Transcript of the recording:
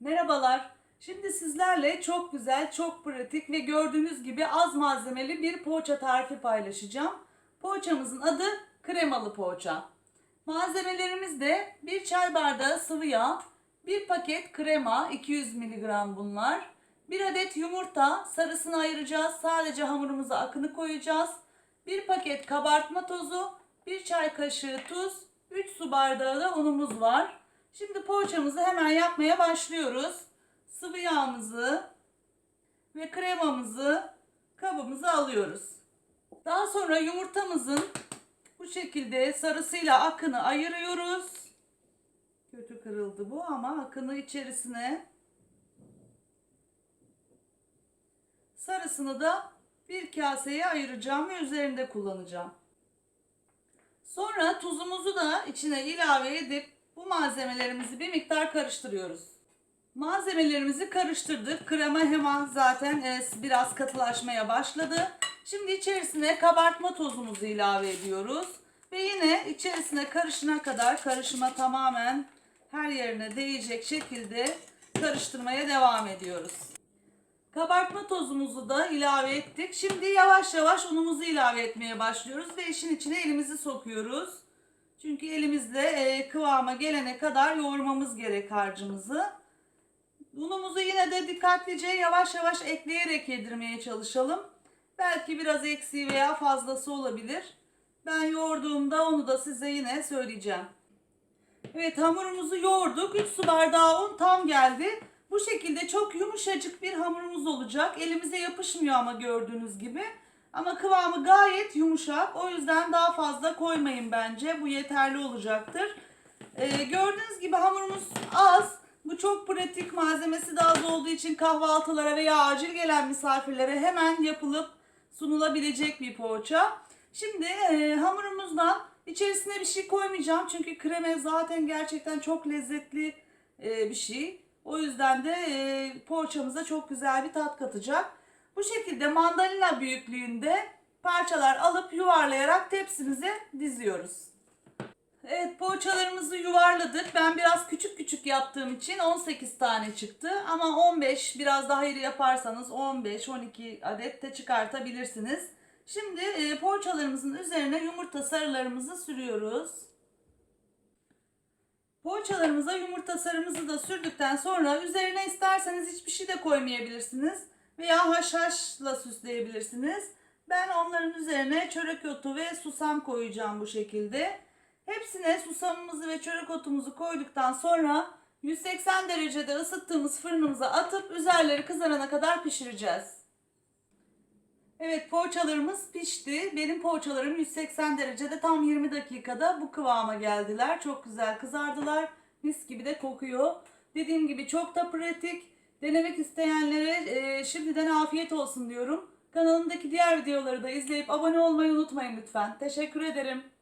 Merhabalar. Şimdi sizlerle çok güzel, çok pratik ve gördüğünüz gibi az malzemeli bir poğaça tarifi paylaşacağım. Poğaçamızın adı kremalı poğaça. Malzemelerimiz de bir çay bardağı sıvı yağ, bir paket krema 200 mg bunlar, bir adet yumurta sarısını ayıracağız. Sadece hamurumuza akını koyacağız. Bir paket kabartma tozu, bir çay kaşığı tuz, 3 su bardağı da unumuz var. Şimdi poğaçamızı hemen yapmaya başlıyoruz. Sıvı yağımızı ve kremamızı kabımıza alıyoruz. Daha sonra yumurtamızın bu şekilde sarısıyla akını ayırıyoruz. Kötü kırıldı bu ama akını içerisine sarısını da bir kaseye ayıracağım ve üzerinde kullanacağım. Sonra tuzumuzu da içine ilave edip bu malzemelerimizi bir miktar karıştırıyoruz. Malzemelerimizi karıştırdık. Krema hemen zaten e, biraz katılaşmaya başladı. Şimdi içerisine kabartma tozumuzu ilave ediyoruz. Ve yine içerisine karışına kadar karışıma tamamen her yerine değecek şekilde karıştırmaya devam ediyoruz. Kabartma tozumuzu da ilave ettik. Şimdi yavaş yavaş unumuzu ilave etmeye başlıyoruz ve işin içine elimizi sokuyoruz. Çünkü elimizle e, kıvama gelene kadar yoğurmamız gerek harcımızı. Unumuzu yine de dikkatlice yavaş yavaş ekleyerek yedirmeye çalışalım. Belki biraz eksiği veya fazlası olabilir. Ben yoğurduğumda onu da size yine söyleyeceğim. Evet hamurumuzu yoğurduk. 3 su bardağı un tam geldi. Bu şekilde çok yumuşacık bir hamurumuz olacak. Elimize yapışmıyor ama gördüğünüz gibi. Ama kıvamı gayet yumuşak. O yüzden daha fazla koymayın bence. Bu yeterli olacaktır. Ee, gördüğünüz gibi hamurumuz az. Bu çok pratik. Malzemesi de az olduğu için kahvaltılara veya acil gelen misafirlere hemen yapılıp sunulabilecek bir poğaça. Şimdi e, hamurumuzdan içerisine bir şey koymayacağım. Çünkü kreme zaten gerçekten çok lezzetli e, bir şey. O yüzden de e, poğaçamıza çok güzel bir tat katacak. Bu şekilde mandalina büyüklüğünde parçalar alıp yuvarlayarak tepsimize diziyoruz. Evet poğaçalarımızı yuvarladık. Ben biraz küçük küçük yaptığım için 18 tane çıktı. Ama 15 biraz daha iri yaparsanız 15-12 adet de çıkartabilirsiniz. Şimdi e, poğaçalarımızın üzerine yumurta sarılarımızı sürüyoruz. Poğaçalarımıza yumurta sarımızı da sürdükten sonra üzerine isterseniz hiçbir şey de koymayabilirsiniz. Veya haşhaşla süsleyebilirsiniz. Ben onların üzerine çörek otu ve susam koyacağım bu şekilde. Hepsine susamımızı ve çörek otumuzu koyduktan sonra 180 derecede ısıttığımız fırınımıza atıp üzerleri kızarana kadar pişireceğiz. Evet poğaçalarımız pişti. Benim poğaçalarım 180 derecede tam 20 dakikada bu kıvama geldiler. Çok güzel kızardılar. Mis gibi de kokuyor. Dediğim gibi çok da pratik. Denemek isteyenlere e, şimdiden afiyet olsun diyorum. Kanalımdaki diğer videoları da izleyip abone olmayı unutmayın lütfen. Teşekkür ederim.